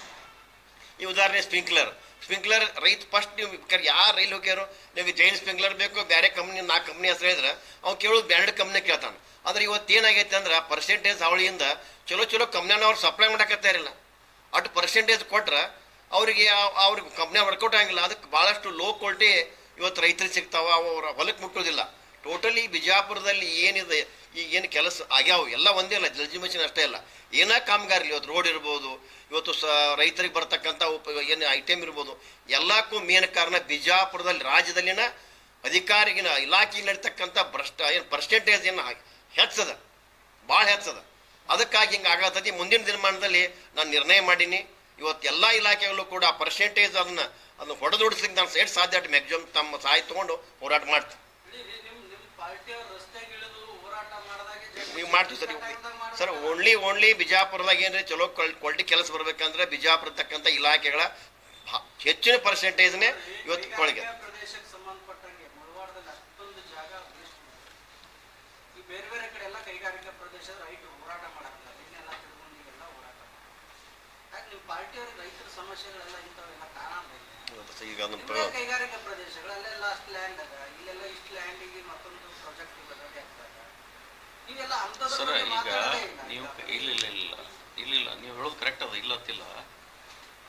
ಈ ಉದಾಹರಣೆ ಸ್ಪ್ರಿಂಕ್ಲರ್ ಸ್ಪ್ರಿಂಕ್ಲರ್ ರೈತ ಫಸ್ಟ್ ನೀವು ಬೇಕಾದ್ರೆ ರೈಲ್ ಹೋಗ್ಯಾರೋ? ನಿಮಗೆ ಜೈನ್ ಸ್ಪ್ರಿಂಕ್ಲರ್ ಬೇಕು ಬೇರೆ ಕಂಪ್ನಿ, ನಾಲ್ಕು ಕಂಪ್ನಿ ಹೆಸರು ಹೇಳಿದ್ರೆ ಅವ್ನು ಕೇಳೋದು ಬ್ರ್ಯಾಂಡೆಡ್ ಕಂಪ್ನಿ ಕೇಳ್ತಾನೆ. ಆದ್ರೆ ಇವತ್ತು ಏನಾಗೈತೆ ಅಂದ್ರೆ ಪರ್ಸೆಂಟೇಜ್ ಅವಳಿಯಿಂದ ಚಲೋ ಚಲೋ ಕಂಪ್ನಿನ ಅವ್ರು ಸಪ್ಲೈ ಮಾಡಕತ್ತಾರಿಲ್ಲ ಅಟ್ ಪರ್ಸೆಂಟೇಜ್ ಕೊಟ್ರೆ ಅವರಿಗೆ ಅವ್ರಿಗೆ ಕಂಪ್ನಿ ವರ್ಕೌಟ್ ಆಗಿಲ್ಲ ಅದಕ್ಕೆ ಭಾಳಷ್ಟು ಲೋ ಕ್ವಾಲಿಟಿ ಇವತ್ತು ರೈತರಿಗೆ ಸಿಗ್ತಾವ. ಅವ್ರ ಹೊಲಕ್ಕೆ ಮುಟ್ಟೋದಿಲ್ಲ. ಟೋಟಲಿ ಬಿಜಾಪುರದಲ್ಲಿ ಏನಿದೆ? ಈಗ ಏನು ಕೆಲಸ ಆಗ್ಯಾವ? ಎಲ್ಲ ಒಂದೇ ಅಲ್ಲ ಜಲ್ಜಿ ಮಷಿನ್ ಅಷ್ಟೇ ಅಲ್ಲ. ಏನೇ ಕಾಮಗಾರಿ ಇವತ್ತು ರೋಡ್ ಇರ್ಬೋದು, ಇವತ್ತು ಸ ರೈತರಿಗೆ ಬರ್ತಕ್ಕಂಥ ಉಪ, ಏನು ಐಟಮ್ ಇರ್ಬೋದು, ಎಲ್ಲಕ್ಕೂ ಮೇನ್ ಕಾರಣ ಬಿಜಾಪುರದಲ್ಲಿ, ರಾಜ್ಯದಲ್ಲಿನ ಅಧಿಕಾರಿಗಿನ ಇಲಾಖೆಯಲ್ಲಿ ನಡೀತಕ್ಕಂಥ ಭ್ರಷ್ಟ, ಏನು ಪರ್ಸೆಂಟೇಜ್ ಏನು ಹೆಚ್ಚದ ಭಾಳ ಹೆಚ್ಚದ. ಅದಕ್ಕಾಗಿ ಹಿಂಗೆ ಆಗತ್ತತಿ ಮುಂದಿನ ದಿನಮಾನದಲ್ಲಿ ನಾನು ನಿರ್ಣಯ ಮಾಡೀನಿ. ಇವತ್ತು ಎಲ್ಲ ಇಲಾಖೆಗಳು ಕೂಡ ಪರ್ಸೆಂಟೇಜ್ ಅದನ್ನು ಅದನ್ನು ಹೊಡೆದೊಡಿಸ್ಲಿಕ್ಕೆ ನಾನು ಸೇಟ್ ಸಾಧ್ಯ ಮ್ಯಾಕ್ಸಿಮಮ್ ತಮ್ಮ ಸಹಾಯ ತೊಗೊಂಡು ಹೋರಾಟ ಮಾಡ್ತೀನಿ. ನೀವು ಮಾಡ್ತೀವಿ ಸರ್. ಸರ್ ಓನ್ಲಿ ಓನ್ಲಿ ಬಿಜಾಪುರದಾಗ ಏನ್ರಿ ಚಲೋ ಕ್ವಾಲಿಟಿ ಕೆಲಸ ಬರ್ಬೇಕಂದ್ರೆ ಬಿಜಾಪುರ ತಕ್ಕಂಥ ಇಲಾಖೆಗಳ ಹೆಚ್ಚಿನ ಪರ್ಸೆಂಟೇಜ್ನೇ ಇವತ್ತು ಕೊಳಗೆ. ಕೈಗಾರಿಕಾ ಪ್ರದೇಶಕ್ಕೆ ಸಂಬಂಧಪಟ್ಟಂಗೆ ಮುಳವಾಡದಲ್ಲಿ ಅಷ್ಟೊಂದು ಜಾಗ waste ಈ ಬೇರೆ ಬೇರೆ ಕಡೆ ಎಲ್ಲ ಕೈಗಾರಿಕಾ ಪ್ರದೇಶದ ರೈತರು ಹೋರಾಟ ಮಾಡಕ್ತಾರೆ ಇನ್ನೆಲ್ಲ ಪಾರ್ಟಿಯವ್ರಿಗೆ ರೈತರ ಸಮಸ್ಯೆಗಳೆಲ್ಲ ಇಂಥವೆಲ್ಲ ಕಾಣಲ್ಲ ಈಗ ಅದನ್ನ ನಿಮ್ಮೇ ಪ್ರ- ಕೈಗಾರಿಕಾ ಪ್ರದೇಶಗಳು ಅಲ್ಲೆಲ್ಲ ಅಷ್ಟು ಲ್ಯಾಂಡ್ ಅದ. ಇಲ್ಲೆಲ್ಲ ಇಷ್ಟು ಲ್ಯಾಂಡಿಗೆ ಮತ್ತೊಂದು ಪ್ರಾಜೆಕ್ಟ್ ಅಂಥದ್ರ ಸರ್ ಈಗ ನೀವು ಇಲ್ಲ ಇಲ್ಲ ಇಲ್ಲ ಇಲ್ಲ. ಇಲ್ಲ ನೀವು ಹೇಳೋದು ಕರೆಕ್ಟ್ ಅದ ಇಲ್ಲ ಅಂತಿಲ್ಲ.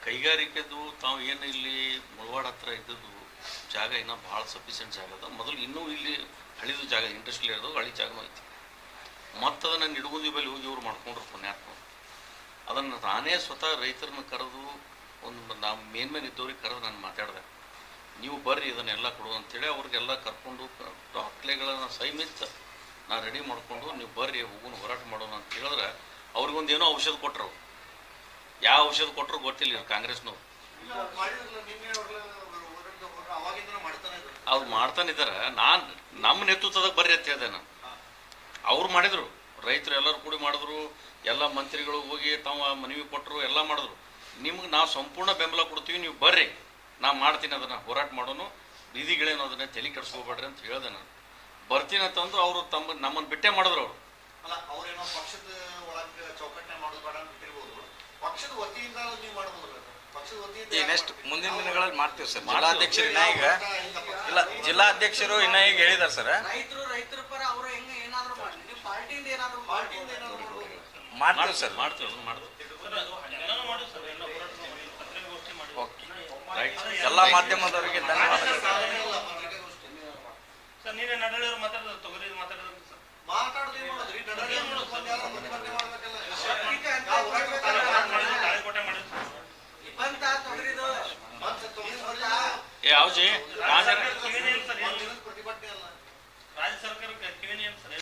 ಕೈಗಾರಿಕೆದು ತಾವು ಏನು ಇಲ್ಲಿ ಮುಳವಾಡ ಹತ್ರ ಇದ್ದದ್ದು ಜಾಗ ಇನ್ನೂ ಭಾಳ ಸಫಿಷಿಯೆಂಟ್ ಜಾಗ ಅದ. ಮೊದಲು ಇನ್ನೂ ಇಲ್ಲಿ ಹಳಿದು ಜಾಗ ಇಂಡಸ್ಟ್ರಿಯಲ್ ಇರೋದು ಹಳಿ ಜಾಗ ಐತಿ. ಮತ್ತು ಅದನ್ನು ನಿಡುಗುಂದಿ ಬಳಿ ಹೋಗಿ ಇವ್ರು ಮಾಡ್ಕೊಂಡ್ರು ಪುಣ್ಯಾತ್ಮ. ಅದನ್ನು ನಾನೇ ಸ್ವತಃ ರೈತರನ್ನ ಕರೆದು ಒಂದು ನಾವು ಮೇನ್ ಮೇನ್ ಇದ್ದವ್ರಿಗೆ ಕರೆದು ನಾನು ಮಾತಾಡಿದೆ. ನೀವು ಬರ್ರಿ ಇದನ್ನೆಲ್ಲ ಕೊಡು ಅಂತೇಳಿ ಅವ್ರಿಗೆಲ್ಲ ಕರ್ಕೊಂಡು ದಾಖಲೆಗಳನ್ನು ಸೈಮಿತ್ತ ನಾ ರೆಡಿ ಮಾಡಿಕೊಂಡು ನೀವು ಬರ್ರಿ ಹೋಗೋಣ ಹೋರಾಟ ಮಾಡೋಣ ಅಂತ ಹೇಳಿದ್ರೆ ಅವ್ರಿಗೊಂದು ಏನೋ ಔಷಧ ಕೊಟ್ಟರು ಯಾವ ಔಷಧ ಕೊಟ್ಟರು ಗೊತ್ತಿಲ್ಲ ಇವ್ರು ಕಾಂಗ್ರೆಸ್ನವ್ರು. ಅವ್ರು ಮಾಡ್ತಾನಿದ್ದಾರೆ ನಾನು ನಮ್ಮ ನೇತೃತ್ವದಾಗ ಬರ್ರಿ ಅಂತ ಹೇಳಿದೆ ನಾನು. ಅವ್ರು ಮಾಡಿದ್ರು. ರೈತರು ಎಲ್ಲರೂ ಕೂಡಿ ಮಾಡಿದ್ರು. ಎಲ್ಲ ಮಂತ್ರಿಗಳು ಹೋಗಿ ತಾವು ಮನವಿ ಕೊಟ್ಟರು ಎಲ್ಲ ಮಾಡಿದ್ರು. ನಿಮ್ಗೆ ನಾವು ಸಂಪೂರ್ಣ ಬೆಂಬಲ ಕೊಡ್ತೀವಿ, ನೀವು ಬರ್ರಿ. ನಾ ಮಾಡ್ತೀನಿ ಅದನ್ನು. ಹೋರಾಟ ಮಾಡೋನು. ಬೀದಿಗಳೇನು ಅದನ್ನ ತಲೆ ಕೆಡಿಸ್ಕೋಬೇಡ್ರಿ ಅಂತ ಹೇಳಿದೆ ನಾನು. ಬರ್ತೀನಿ ಅಂತಂದ್ರು ಅವರು ತಮ್ಮ ನಮ್ಮನ್ನು ಬಿಟ್ಟೆ ಮಾಡಿದ್ರು ಅವರು. ಅಲ್ಲ ಅವ್ರೇನೋ ಪಕ್ಷದ ಒಳಗೆ ಚೌಕಟ್ಟನೆ ಮಾಡೋದು ಬೇಡ ಅಂತ ಬಿಟ್ಟಿರ್ಬೋದು. ಪಕ್ಷದ ವತಿಯಿಂದ ನೀವು ಮಾಡ್ಬೋದು ಪಕ್ಷದ ವತಿಯಿಂದ ಈಗ ನೆಕ್ಸ್ಟ್ ಮುಂದಿನ ದಿನಗಳಲ್ಲಿ ಮಾಡ್ತೀವಿ ಸರ್. ಜಿಲ್ಲಾಧ್ಯಕ್ಷರು ಇನ್ನ ಈಗ ಇಲ್ಲ ಜಿಲ್ಲಾಧ್ಯಕ್ಷರು ಇನ್ನ ಈಗ ಹೇಳಿದಾರೆ ಸರ್. ರೈತರು ರೈತರ ಪರ ಅವರು ಹೆಂಗ ಏನಾದ್ರು ಮಾಡಿ ನೀವು ಪಾರ್ಟಿಯಿಂದ ಏನಾದ್ರು ಪಾರ್ಟಿಯಿಂದ ಏನಾದ್ರು ಮಾಡ್ಬೋದು. ಮಾಡ್ತೀವಿ ಸರ್. ಮಾಡ್ತೀವಿ ಮಾಡ್ತೀವಿ ಎಲ್ಲ ಮಾಧ್ಯಮದವರಿಗೆ ಪತ್ರಿಕಾಗೋಷ್ಠಿ. ಸರ್ ತೊಗರಿ ಮಾತಾಡೋದು ಏನು ಏ ಅವಜಿ ರಾಜ್ಯ ಸರ್ಕಾರ ಇಲ್ಲ ರಾಜ್ಯ ಸರ್ಕಾರಕ್ಕೆ ಸರ್